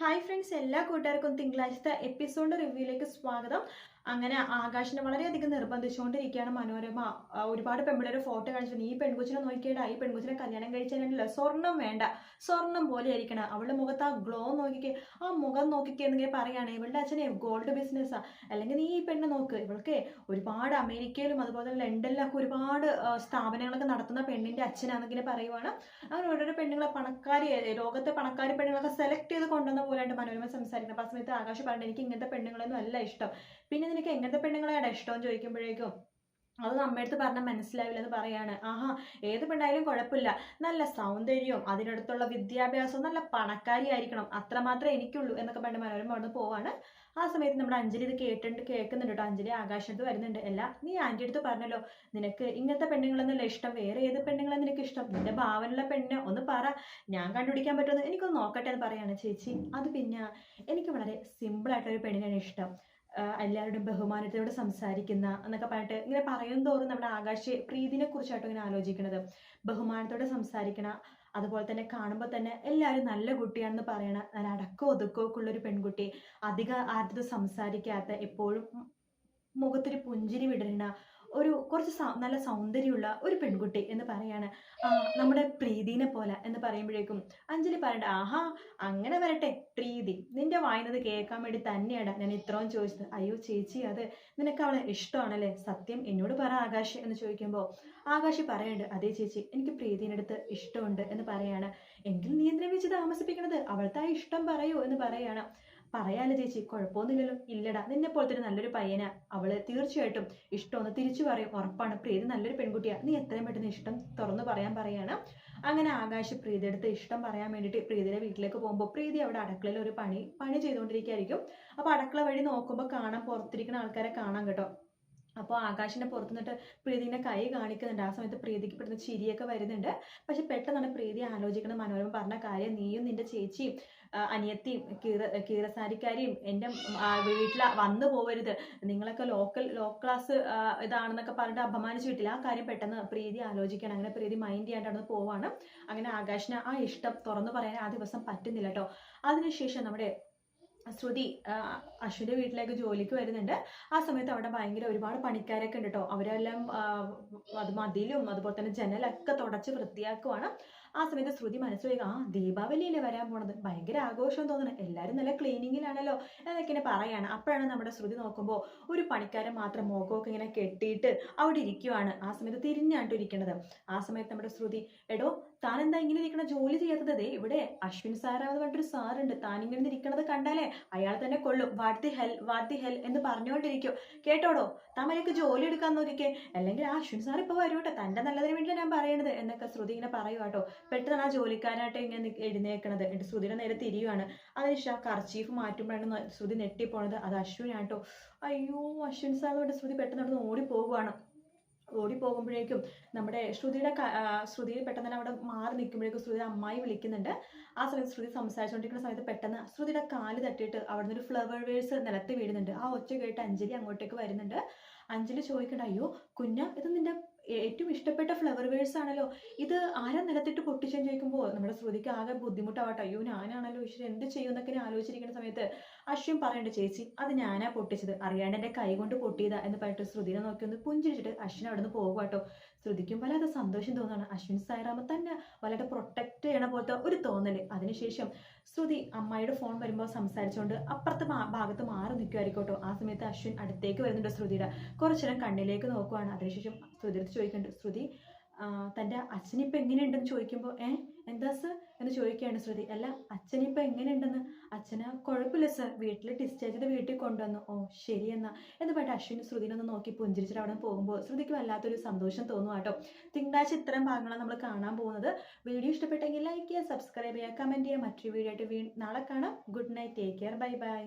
Hi friends എല്ലാ കൂട്ടുകാർക്കും തിങ്കളാഴ്ചത്തെ episode റിവ്യൂയിലേക്ക് സ്വാഗതം. അങ്ങനെ ആകാശിനെ വളരെയധികം നിർബന്ധിച്ചുകൊണ്ടിരിക്കുകയാണ് മനോരമ. ഒരുപാട് പെൺപിള്ളേരെ ഫോട്ടോ കാണിച്ചിട്ട് ഈ പെൺകുച്ചിനെ നോക്കിയേടാ. ഈ പെൺകുച്ചിനെ കല്യാണം കഴിച്ചാലല്ല സ്വർണം വേണ്ട. സ്വർണം പോലെ ആയിരിക്കണം അവളുടെ മുഖത്ത് ആ ഗ്ലോ നോക്കിക്കേ. ആ മുഖം നോക്കിക്കേ എന്നിങ്ങനെ പറയുകയാണ്. ഇവളുടെ അച്ഛനെ ഗോൾഡ് ബിസിനസ്സാണ് അല്ലെങ്കിൽ നീ ഈ പെണ്ണ് നോക്ക്. ഇവൾക്ക് ഒരുപാട് അമേരിക്കയിലും അതുപോലെ ലണ്ടനിലൊക്കെ ഒരുപാട് സ്ഥാപനങ്ങളൊക്കെ നടത്തുന്ന പെണ്ണിന്റെ അച്ഛനാണെന്നിങ്ങനെ പറയുവാണ്. അങ്ങനെ ഓരോരോ പെണ്ണുങ്ങളെ പണക്കാരി ലോകത്തെ പണക്കാരി പെണ്ണുങ്ങളൊക്കെ സെലക്ട് ചെയ്ത് കൊണ്ടുവന്ന പോലെയാണ് മനോരമ സംസാരിക്കുന്നത്. അപ്പോൾ ആ സമയത്ത് ആകാശ് പറഞ്ഞു എനിക്ക് ഇങ്ങനത്തെ പെണ്ണുങ്ങളൊന്നും അല്ല ഇഷ്ടം. പിന്നെ നിനക്ക് എങ്ങനത്തെ പെണ്ണുങ്ങളെയാണ് ഇഷ്ടം എന്ന് ചോദിക്കുമ്പോഴേക്കും അത് നമ്മടുത്ത് പറഞ്ഞാൽ മനസ്സിലാവില്ല എന്ന് പറയാണ്. ആഹാ ഏത് പെണ്ണായാലും കുഴപ്പമില്ല. നല്ല സൗന്ദര്യവും അതിനടുത്തുള്ള വിദ്യാഭ്യാസവും നല്ല പണക്കാരി ആയിരിക്കണം അത്രമാത്രമേ എനിക്കുള്ളൂ എന്നൊക്കെ പറഞ്ഞ് മനോരമ അവിടെ പോവാണ്. ആ സമയത്ത് നമ്മുടെ അഞ്ജലി ഇത് കേട്ടിട്ട് കേൾക്കുന്നുണ്ട് കേട്ടോ. അഞ്ജലി ആകാശത്ത് വരുന്നുണ്ട്. അല്ല നീ ആന്റെ അടുത്ത് പറഞ്ഞല്ലോ നിനക്ക് ഇങ്ങനത്തെ പെണ്ണുങ്ങളെന്നല്ല ഇഷ്ടം? വേറെ ഏത് പെണ്ണുങ്ങളെ നിനക്ക് ഇഷ്ടം? നിന്റെ ഭാവനുള്ള പെണ്ണ് ഒന്ന് പറ. ഞാൻ കണ്ടുപിടിക്കാൻ പറ്റുമെന്ന് എനിക്കൊന്ന് നോക്കട്ടെ എന്ന് പറയാണ് ചേച്ചി. അത് പിന്നെ എനിക്ക് വളരെ സിമ്പിൾ ആയിട്ടൊരു പെണ്ണിനാണ് ഇഷ്ടം. ആഹ് എല്ലാവരോടും ബഹുമാനത്തോടെ സംസാരിക്കുന്ന എന്നൊക്കെ പറഞ്ഞിട്ട് ഇങ്ങനെ പറയും തോറും നമ്മുടെ ആകാശ് പ്രീതിനെ കുറിച്ചാട്ടോ ഇങ്ങനെ ആലോചിക്കുന്നത് ബഹുമാനത്തോടെ സംസാരിക്കണ അതുപോലെ തന്നെ കാണുമ്പോൾ തന്നെ എല്ലാവരും നല്ല കുട്ടിയാണെന്ന് പറയണ നല്ല അടക്കോ ഒതുക്കോ ഒക്കെ ഉള്ളൊരു പെൺകുട്ടി അധികം ആരുടെ സംസാരിക്കാത്ത എപ്പോഴും മുഖത്തൊരു പുഞ്ചിരി വിടരണ ഒരു കുറച്ച് നല്ല സൗന്ദര്യമുള്ള ഒരു പെൺകുട്ടി എന്ന് പറയാണ്. നമ്മുടെ പ്രീതിനെ പോലെ എന്ന് പറയുമ്പോഴേക്കും അഞ്ജലി പറയണ്ട ആഹാ അങ്ങനെ വരട്ടെ പ്രീതി. നിന്റെ വായനത് കേൾക്കാൻ വേണ്ടി തന്നെയാണ് ഞാൻ ഇത്രയും ചോദിച്ചത്. അയ്യോ ചേച്ചി അത് നിനക്ക് അവളെ ഇഷ്ടമാണല്ലേ? സത്യം എന്നോട് പറ ആകാശ് എന്ന് ചോദിക്കുമ്പോൾ ആകാശ് പറയണ്ട് അതേ ചേച്ചി എനിക്ക് പ്രീതിനടുത്ത് ഇഷ്ടമുണ്ട് എന്ന് പറയാണ്. എങ്കിൽ നീ എന്തിനാ വെച്ച് താമസിപ്പിക്കണത്? ആ ഇഷ്ടം പറയൂ എന്ന് പറയാണ്. പറയാലോ ചേച്ചി കുഴപ്പമൊന്നുമില്ലല്ലോ. ഇല്ലടാ നിന്നെ പോലത്തെ നല്ലൊരു പയ്യനാ. അവൾ തീർച്ചയായിട്ടും ഇഷ്ടമൊന്ന് തിരിച്ചു പറയും. ഉറപ്പാണ് പ്രീതി നല്ലൊരു പെൺകുട്ടിയാ. നീ എത്രയും പെട്ടെന്ന് ഇഷ്ടം തുറന്നു പറയാൻ പറയാണ്. അങ്ങനെ ആകാശ് പ്രീതി അടുത്ത് ഇഷ്ടം പറയാൻ വേണ്ടിയിട്ട് പ്രീതിയുടെ വീട്ടിലേക്ക് പോകുമ്പോൾ പ്രീതി അവിടെ അടുക്കളയിൽ ഒരു പണി പണി ചെയ്തുകൊണ്ടിരിക്കുകയായിരിക്കും അപ്പോൾ അടുക്കള വഴി നോക്കുമ്പോൾ കാണാൻ പുറത്തിരിക്കുന്ന ആൾക്കാരെ കാണാം കേട്ടോ. അപ്പോൾ ആകാശിന്റെ പുറത്ത് നിന്നിട്ട് പ്രീതിനെ കൈ കാണിക്കുന്നുണ്ട്. ആ സമയത്ത് പ്രീതിക്ക് പെട്ടെന്ന് ചിരിയൊക്കെ വരുന്നുണ്ട്. പക്ഷെ പെട്ടെന്നാണ് പ്രീതി ആലോചിക്കുന്നത് മനോരമ പറഞ്ഞ കാര്യം നീയും നിന്റെ ചേച്ചിയും അനിയത്തിയും കീറ കീറസാരിക്കാരിയും എന്റെ വീട്ടിൽ വന്നു പോവരുത്. നിങ്ങളൊക്കെ ലോക്കൽ ലോ ക്ലാസ് ഇതാണെന്നൊക്കെ പറഞ്ഞിട്ട് അപമാനിച്ചു വിട്ടില്ല. ആ കാര്യം പെട്ടെന്ന് പ്രീതി ആലോചിക്കണം. അങ്ങനെ പ്രീതി മൈൻഡ് ചെയ്യാണ്ട് അവിടെ പോവാണ്. അങ്ങനെ ആകാശിന് ആ ഇഷ്ടം തുറന്നു പറയാൻ ആ ദിവസം പറ്റുന്നില്ല കേട്ടോ അതിനുശേഷം നമ്മുടെ ശ്രുതി ആ, അശ്വിന്റെ വീട്ടിലേക്ക് ജോലിക്ക് വരുന്നുണ്ട്. ആ സമയത്ത് അവിടെ ഭയങ്കര ഒരുപാട് പണിക്കാരൊക്കെ ഉണ്ട് കേട്ടോ അവരെല്ലാം അത് മതിലും അതുപോലെ തന്നെ ജനലൊക്കെ തുടച്ച് വൃത്തിയാക്കുവാണ്. ആ സമയത്ത് ശ്രുതി മനസ്സിലേക്ക് ആ ദീപാവലിയിലെ വരാൻ പോണത്? ഭയങ്കര ആഘോഷം തോന്നുന്നു. എല്ലാവരും നല്ല ക്ലീനിങ്ങിലാണല്ലോ എന്നൊക്കെ ഇങ്ങനെ പറയാണ്. അപ്പോഴാണ് നമ്മുടെ ശ്രുതി നോക്കുമ്പോൾ ഒരു പണിക്കാരൻ മാത്രം മുഖമൊക്കെ ഇങ്ങനെ കെട്ടിയിട്ട് അവിടെ ഇരിക്കുവാണ്. ആ സമയത്ത് തിരിഞ്ഞാണ്ട് ഇരിക്കണത് ആ സമയത്ത് നമ്മുടെ ശ്രുതി എടോ താൻ എന്താ ഇങ്ങനെ ഇരിക്കണ? ജോലി ചെയ്യാത്തത്. ഇവിടെ അശ്വിൻ സാറാന്ന് പറഞ്ഞിട്ടൊരു സാറുണ്ട്. താൻ ഇങ്ങനെ ഇരിക്കണത് കണ്ടാലേ അയാൾ തന്നെ കൊള്ളും. What the hell what the hell എന്ന് പറഞ്ഞുകൊണ്ടിരിക്കും. കേട്ടോടോ? താൻ അയാൾക്ക് ജോലി എടുക്കാൻ നോക്കിക്കേ. അല്ലെങ്കിൽ ആ അശ്വിൻ സാർ ഇപ്പൊ വരൂട്ടെ തന്റെ നല്ലതിന് വേണ്ടി ഞാൻ പറയണത് എന്നൊക്കെ ശ്രുതി ഇങ്ങനെ പറയുക കേട്ടോ. പെട്ടെന്ന് ആ ജോലിക്കാരായിട്ട് ഇങ്ങനെ എഴുന്നേക്കണത്. എന്നിട്ട് ശ്രുതിയുടെ നേരെ തിരിയുവാണ്. അതിനുശേഷം ആ കർച്ചീഫ് മാറ്റുമ്പോഴാണ് ശ്രുതി ഞെട്ടിപ്പോണത്. അത് അശ്വിനാട്ടോ അയ്യോ അശ്വിൻ കൊണ്ട് ശ്രുതി പെട്ടെന്ന് അവിടെ നിന്ന് ഓടിപ്പോകുവാണ്. ഓടിപ്പോകുമ്പോഴേക്കും നമ്മുടെ ശ്രുതിയുടെ ശ്രുതിയിൽ ശ്രുതി പെട്ടെന്ന് തന്നെ അവിടെ മാറി നിൽക്കുമ്പോഴേക്കും ശ്രുതിയുടെ അമ്മായി വിളിക്കുന്നുണ്ട്. ആ സമയത്ത് ശ്രുതി സംസാരിച്ചുകൊണ്ടിരിക്കുന്ന സമയത്ത് പെട്ടെന്ന് ശ്രുതിയുടെ കാൽ തട്ടിയിട്ട് അവിടുന്ന് ഒരു ഫ്ലവർ വേഴ്സ് നിലത്ത് വീഴുന്നുണ്ട്. ആ ഒച്ച കേട്ട് അഞ്ജലി അങ്ങോട്ടേക്ക് വരുന്നുണ്ട്. അഞ്ജലി ചോദിക്കണ്ട അയ്യോ കുഞ്ഞ ഇത് നിന്റെ ഏറ്റവും ഇഷ്ടപ്പെട്ട ഫ്ലവർ വേഴ്സ് ആണല്ലോ. ഇത് ആരാ നിലത്തിട്ട് പൊട്ടിച്ചെന്ന് ചോദിക്കുമ്പോൾ നമ്മുടെ ശ്രുതിക്ക് ആകെ ബുദ്ധിമുട്ടാവട്ടെ. അയ്യോ ഞാനാണല്ലോ ഈശ്വരൻ എന്ത് ചെയ്യും എന്നൊക്കെ ആലോചിച്ചിരിക്കുന്ന സമയത്ത് അശ്വിൻ പറയണ്ട ചേച്ചി അത് ഞാനാ പൊട്ടിച്ചത്. അറിയാണ്ട് എന്റെ കൈ കൊണ്ട് പൊട്ടിയതാ എന്ന് പറഞ്ഞിട്ട് ശ്രുതിനെ നോക്കി ഒന്ന് പുഞ്ചിരിച്ചിട്ട് അശ്വിൻ അവിടെ നിന്ന് പോകുക കേട്ടോ ശ്രുതിക്കും വല്ലാതെ സന്തോഷം തോന്നുകയാണ് അശ്വിൻ സായിറാമ തന്നെ വല്ലാതെ പ്രൊട്ടക്ട് ചെയ്യണ പോലത്തെ ഒരു തോന്നൽ. അതിനുശേഷം ശ്രുതി അമ്മായിയുടെ ഫോൺ വരുമ്പോൾ സംസാരിച്ചുകൊണ്ട് അപ്പുറത്തെ ഭാഗത്ത് മാറി നിൽക്കുമായിരിക്കും കേട്ടോ ആ സമയത്ത് അശ്വിൻ അടുത്തേക്ക് വരുന്നുണ്ട് ശ്രുതിയുടെ. കുറച്ചു നേരം കണ്ണിലേക്ക് നോക്കുവാണ്. അതിനുശേഷം ശ്രുതിയെടുത്ത് ചോദിക്കുന്നുണ്ട് ശ്രുതി തന്റെ അച്ഛനിപ്പോൾ എങ്ങനെയുണ്ടെന്ന് ചോദിക്കുമ്പോൾ ഏ എന്താ സർ എന്ന് ചോദിക്കുകയാണ് ശ്രുതി. അല്ല അച്ഛനിപ്പോൾ എങ്ങനെയുണ്ടെന്ന്? അച്ഛന് കുഴപ്പമില്ല സർ വീട്ടിൽ ഡിസ്ചാർജ് ചെയ്ത് വീട്ടിൽ കൊണ്ടുവന്നു. ഓ ശരി എന്നാ. എന്ന് പറഞ്ഞിട്ട് അശ്വിൻ ശ്രുതിനെ ഒന്ന് നോക്കി പുഞ്ചിരിച്ചിട്ട് അവിടെ പോകുമ്പോൾ ശ്രുതിക്ക് വല്ലാത്തൊരു സന്തോഷം തോന്നും കേട്ടോ. തിങ്കളാഴ്ച ഇത്തരം ഭാഗങ്ങളാണ് നമ്മൾ കാണാൻ പോകുന്നത്. വീഡിയോ ഇഷ്ടപ്പെട്ടെങ്കിൽ ലൈക്ക് ചെയ്യുക സബ്സ്ക്രൈബ് ചെയ്യുക കമന്റ് ചെയ്യുക. മറ്റൊരു വീഡിയോ ആയിട്ട് വീ നാളെ കാണാം. Good night take care bye bye